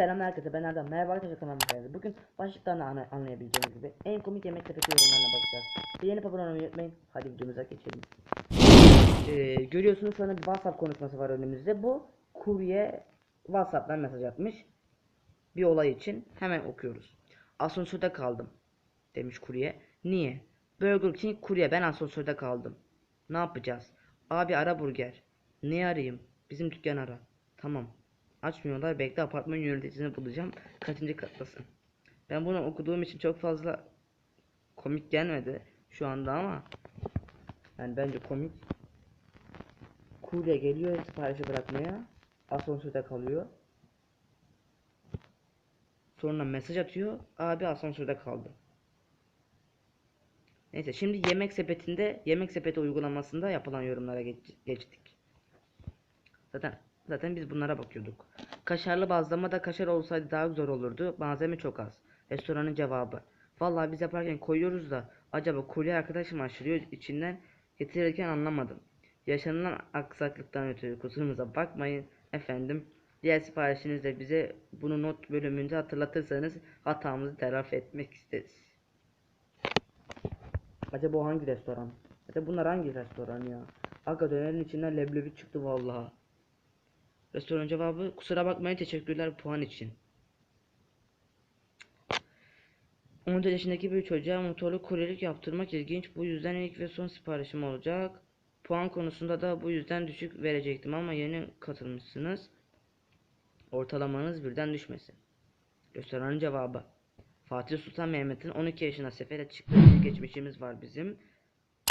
Selam herkese ben Erdem. Merhaba arkadaşlar kanalıma geldiniz. Bugün başlıktan da anla- anlayabileceğiniz gibi en komik yemek sepeti yorumlarına bakacağız. Beğenip abone olmayı unutmayın. Hadi videomuza geçelim. Ee, görüyorsunuz şu anda bir WhatsApp konuşması var önümüzde. Bu kurye WhatsApp'tan mesaj atmış. Bir olay için hemen okuyoruz. Asansörde kaldım demiş kurye. Niye? Burger King kurye ben asansörde kaldım. Ne yapacağız? Abi ara burger. Ne arayayım? Bizim dükkan ara. Tamam. Açmıyorlar. Bekle apartman yöneticisini bulacağım. Kaçıncı kattasın? Ben bunu okuduğum için çok fazla komik gelmedi şu anda ama yani bence komik. Kurye geliyor siparişi bırakmaya. Asansörde kalıyor. Sonra mesaj atıyor. Abi asansörde kaldım. Neyse şimdi yemek sepetinde yemek sepeti uygulamasında yapılan yorumlara geç- geçtik. Zaten zaten biz bunlara bakıyorduk. Kaşarlı bazlama da kaşar olsaydı daha güzel olurdu. Malzeme çok az. Restoranın cevabı. Vallahi biz yaparken koyuyoruz da acaba kurye arkadaşım aşırıyor içinden getirirken anlamadım. Yaşanılan aksaklıktan ötürü kusurumuza bakmayın efendim. Diğer siparişinizde bize bunu not bölümünde hatırlatırsanız hatamızı telafi etmek isteriz. Acaba o hangi restoran? Acaba bunlar hangi restoran ya? Aga dönerin içinden leblebi çıktı vallahi. Restoran cevabı kusura bakmayın teşekkürler puan için. 14 yaşındaki bir çocuğa motorlu kuryelik yaptırmak ilginç. Bu yüzden ilk ve son siparişim olacak. Puan konusunda da bu yüzden düşük verecektim ama yeni katılmışsınız. Ortalamanız birden düşmesin. Restoranın cevabı. Fatih Sultan Mehmet'in 12 yaşına sefere çıktığı geçmişimiz var bizim.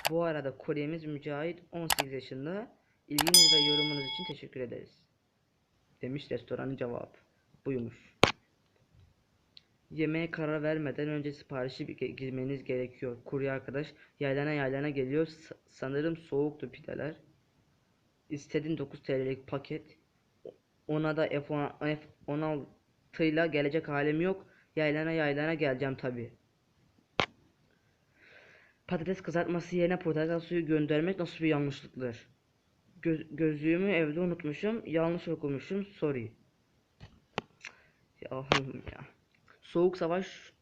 Bu arada Kore'miz Mücahit 18 yaşında. İlginiz ve yorumunuz için teşekkür ederiz. Demiş restoranın cevabı. Buymuş. Yemeğe karar vermeden önce siparişi girmeniz gerekiyor. Kurye arkadaş yaylana yaylana geliyor. S- sanırım soğuktu pideler. İstediğin 9 TL'lik paket. Ona da F10 F16 ile gelecek halim yok. Yaylana yaylana geleceğim tabi. Patates kızartması yerine portakal suyu göndermek nasıl bir yanlışlıktır? Gö- gözlüğümü evde unutmuşum. Yanlış okumuşum. Sorry. Yahım ya. Soğuk savaş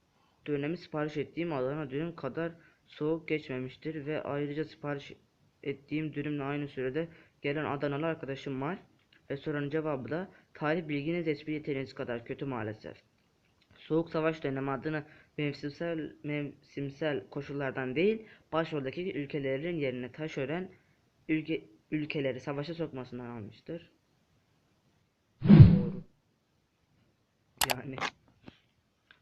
dönemi sipariş ettiğim Adana dürüm kadar soğuk geçmemiştir ve ayrıca sipariş ettiğim dürümle aynı sürede gelen Adanalı arkadaşım var. Restoranın cevabı da tarih bilginiz espri yeteneğiniz kadar kötü maalesef. Soğuk savaş dönemi adını mevsimsel mevsimsel koşullardan değil, başroldeki ülkelerin yerine taş ören ülke ülkeleri savaşa sokmasından almıştır. Doğru. Yani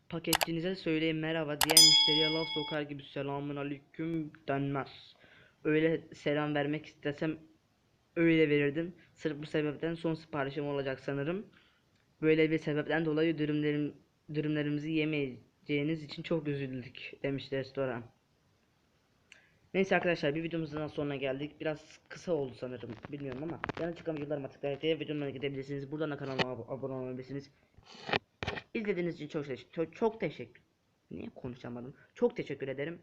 paketçinize söyleyin merhaba diyen müşteriye laf sokar gibi selamun aleyküm denmez. Öyle selam vermek istesem öyle verirdim. Sırf bu sebepten son siparişim olacak sanırım. Böyle bir sebepten dolayı dürümlerim dürümlerimizi yemeyeceğiniz için çok üzüldük demiş restoran. Neyse arkadaşlar bir videomuzun sonuna geldik. Biraz kısa oldu sanırım bilmiyorum ama yana çıkan videolarıma tıklayarak diğer videolarına gidebilirsiniz. Buradan da kanalıma ab- abone olabilirsiniz. İzlediğiniz için çok, çok teşekkür. Niye konuşamadım? Çok teşekkür ederim.